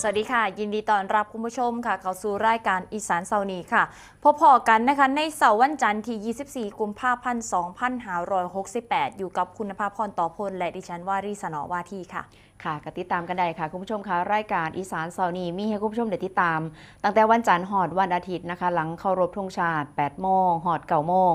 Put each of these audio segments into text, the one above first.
สวัสดีค่ะ ยินดีต้อนรับคุณผู้ชมค่ะ เข้าสู่รายการอีสานเสาร์นี้ค่ะ พบพอกันนะคะในเสาร์วันจันทร์ที่ 24 กุมภาพันธ์ 2568 อยู่กับคุณภาพพรต่อพล และดิฉันวารีสนอวาทีค่ะค่ะกติดตามกันได้ค่ะ คุณผู้ชมคะรายการอีสานเสาร์นี้มีให้คุณผู้ชมได้ติดตาม ตั้งแต่วันจันทร์หอดวันอาทิตย์นะคะ หลังเคารพธงชาติ 8 โมงหอดเก่าโมง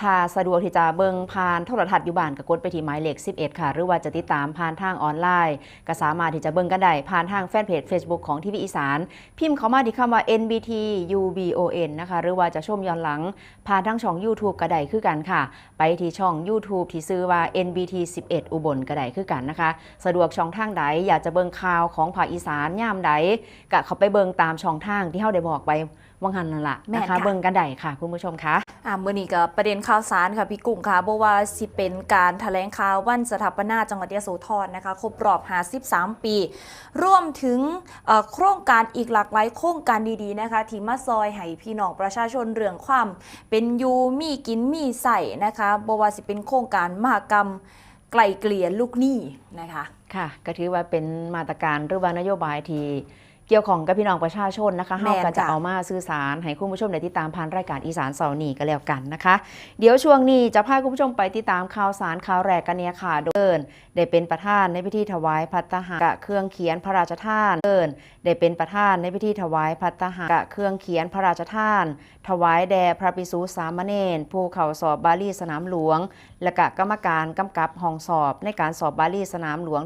ถ้าสะดวกที่จะเบิงผ่านโทรทัศน์อยู่บ้านก็กดไปที่หมายเลข 11 ค่ะ หรือว่าจะติดตามผ่านทางออนไลน์ ก็สามารถที่จะเบิงกันได้ผ่านทางแฟนเพจ Facebook ของทีวีอีสาน พิมพ์เข้ามาที่คำว่า NBT UBON นะคะ หรือว่าจะชมย้อนหลัง ผ่านทางช่อง YouTube ก็ได้คือกันค่ะ ไปที่ช่อง YouTube ที่ซื้อว่า NBT 11 อุบลก็ได้คือกันนะคะ สะดวกช่องทางใดอยากจะเบิงข่าวของภาคอีสานย่ามใดก็เขาไปเบิงตามช่องทางที่เฮาได้บอกไปว่างหันนั่นละแม่นนะคะค่ะเบิงกันได้ค่ะคุณผู้ชมคะ อ่ามื่อนี้ก็ประเด็นข่าวสารค่ะพี่กุ้งค่ะบอกว่าสิเป็นการแถลงข่าววันสถาปนาจังหวัดยโสธรนะคะครบรอบ 53 ปีรวมถึงโครงการอีกหลากหลายโครงการดีๆนะคะที่มาซอยให้พี่น้องประชาชนเรื่องความเป็นอยูมีกินมีใส่นะคะบอกว่าสิเป็นโครงการมหกรรมไกลเกลี่ยลูกหนี้นะคะค่ะก็ถือว่าเป็นมาตรการหรือว่านโยบายที่ เกี่ยวของกับพี่น้องประชาชนนะคะแม่เฮานก็จะจ้ะเอามาสื่อสารให้คุณผู้ชมได้ติดตามผ่านรายการอีสานเสาร์นี้ก็แล้วกันนะคะ เดี๋ยวช่วงนี้จะพาคุณผู้ชมไปติดตามข่าวสารข่าวแรกกันเนี่ยค่ะโดยเอิญได้เป็นประธานในพิธีถวายพัตตาหารกะเครื่องเขียนพระราชทานเอิญได้เป็นประธานในพิธีถวายพัตตาหารกะเครื่องเขียนพระราชทาน ถวายแด่พระภิกษุสามเณรผู้เข้าสอบบาลีสนามหลวง และกะกรรมการกำกับห้องสอบในการสอบบาลีสนามหลวง